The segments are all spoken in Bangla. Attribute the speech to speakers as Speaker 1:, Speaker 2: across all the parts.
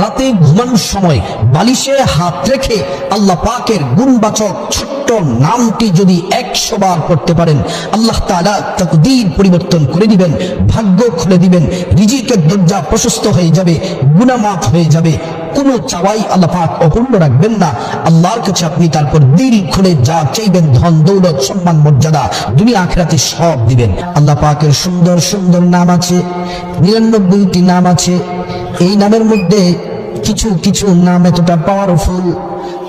Speaker 1: রাতে ঘুমানোর সময় বালিশে হাত রেখে আল্লাহ পাকের গুণবাচক ছোট্ট নামটি যদি একশো বার করতে পারেন, আল্লাহ তাআলা তকদীর পরিবর্তন করে দিবেন, ভাগ্য খুলে দিবেন, রিজিকের দরজা প্রশস্ত হয়ে যাবে গুনামাফ হয়ে যাবে। কোনো চাওয়াই আল্লাহ পাক অপূর্ণ রাখবেন না। আল্লাহর কাছে আপনি তারপর দিল খুলে যা চাইবেন, ধন, দৌলত, সম্মান, মর্যাদা দুনিয়া আখেরাতে সব দিবেন। আল্লাহ পাকের সুন্দর সুন্দর নাম আছে, নিরানব্বইটি নাম আছে। এই নামের মধ্যে কিছু কিছু নাম এতটা পাওয়ারফুল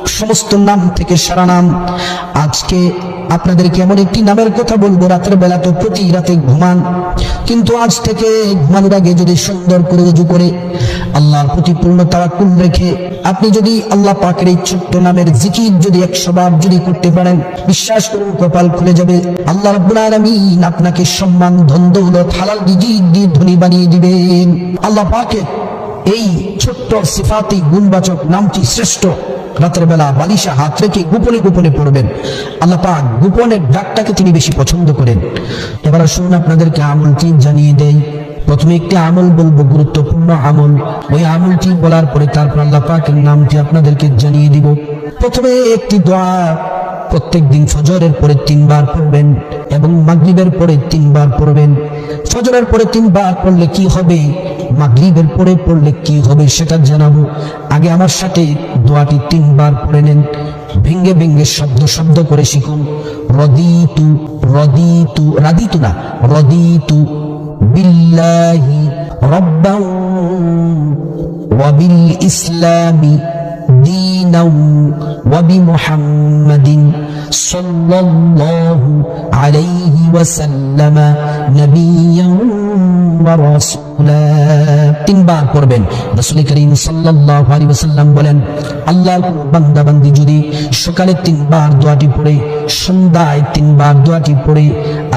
Speaker 1: সমস্ত নাম থেকে সারা নাম। আজকে আপনাদেরকে এমন একটি নামের কথা বলব, রাতের বেলা তো প্রতি রাতে ঘুমান। কিন্তু আজ থেকে ঘুমানোর আগে যদি সুন্দর করে উজু করে আল্লাহর প্রতি পূর্ণ তাওয়াক্কুল রেখে আপনি যদি আল্লাহ পাকের এই ছোট্ট নামের জিকির যদি একশো বার যদি করতে পারেন, বিশ্বাস করুন কপাল খুলে যাবে। আল্লাহ রাব্বুল আপনাকে সম্মান, ধন, দৌলত, হালাল রিজিক দিয়ে ধনী বানিয়ে দিবেন। আল্লাহ পাকের এই ছোট্ট সিফাতি গুণবাচক নামটি শ্রেষ্ঠ। রাতের বেলা বালিশা হাত রেখে গোপনে গোপনে পড়বেন। আল্লাহ পাক গোপনের ডাকটাকে তিনি বেশি পছন্দ করেন। এবার শুনুন আপনাদেরকে আমলটি জানিয়ে দেই। প্রথমে একটি আমল বলব, গুরুত্বপূর্ণ আমল। ওই আমলটি বলার পরে তারপর আল্লাহ পাকের নামটি আপনাদেরকে জানিয়ে দিব। প্রথমে একটি দোয়া, প্রত্যেক দিন ফজরের পরে তিনবার পড়বেন এবং মাগরিবের পরে তিনবার পড়বেন। ফজরের পরে তিনবার পড়লে কি হবে? মাগরিবের পরে পড়লে কি হবে সেটা জানাবো আগে আমার সাথে দোয়াটি তিনবার পড়ে নেন ভেঙ্গে ভেঙ্গে শব্দ শব্দ করে শিখুন রদিতু রদিতু রাদিতু না রদিতু বিল্লাহি রব্বাউ ওয়াবিল ইসলামি دينا وبمحمد صلى الله عليه وسلم نبيا ورسولا তিনবার রাসূল করিম আলাইহি ওয়াসাল্লাম বলেন, আল্লাহর কোন বান্দা যদি সকালে তিনবার দোয়াটি পড়ে, সন্ধ্যায় তিনবার দোয়াটি পড়ে,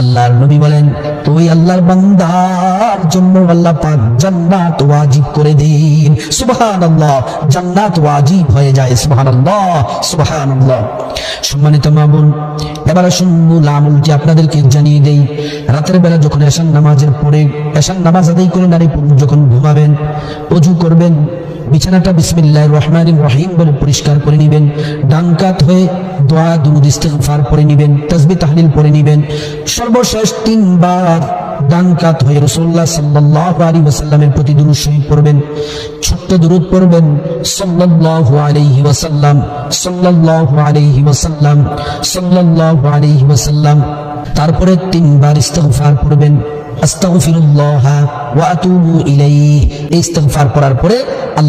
Speaker 1: আল্লাহর নবী বলেন, ওই আল্লাহর বান্দার জন্য আল্লাহ পাক জান্নাত ওয়াজিব করে দিন। সুবহানাল্লাহ, জান্নাত ওয়াজিব হয়ে যায়, সুবহানাল্লাহ সুবহানাল্লাহ। সম্মানিত মা বোন আপনাদেরকে জানিয়ে দেই। রাতের বেলা যখন নামাজের পরে নামাজ আদায় করে নারী যখন ঘুমাবেন, অজু করবেন, বিছানাটা বিসমিল্লাহ রহমান রহিম বলে পরিষ্কার করে নেবেন ডানকাত হয়ে দোয়া, দুরুদ ইস্তেগফার পরে নেবেন, তাসবিহ তাহলিল পরে নেবেন, সর্বশেষ তিনবার ডানকাত হয়ে রসোল্লা সাল্লাহ আলী ওয়াসাল্লামের প্রতি দুরূদ শরীফ পড়বেন, ছোট্ট দূরত পড়বেন সাল্লাহ আলহি ওয়াসাল্লাম সাল্লাহ আলহি ওয়াসাল্লাম সাল্লাহ আলহি ওয়াসাল্লাম। তারপরে তিনবার ইস্তফার পড়বেন, আস্তাগফিরুল্লাহ ওয়া ইলাইহি। ইস্তফার করার পরে আল্লাহ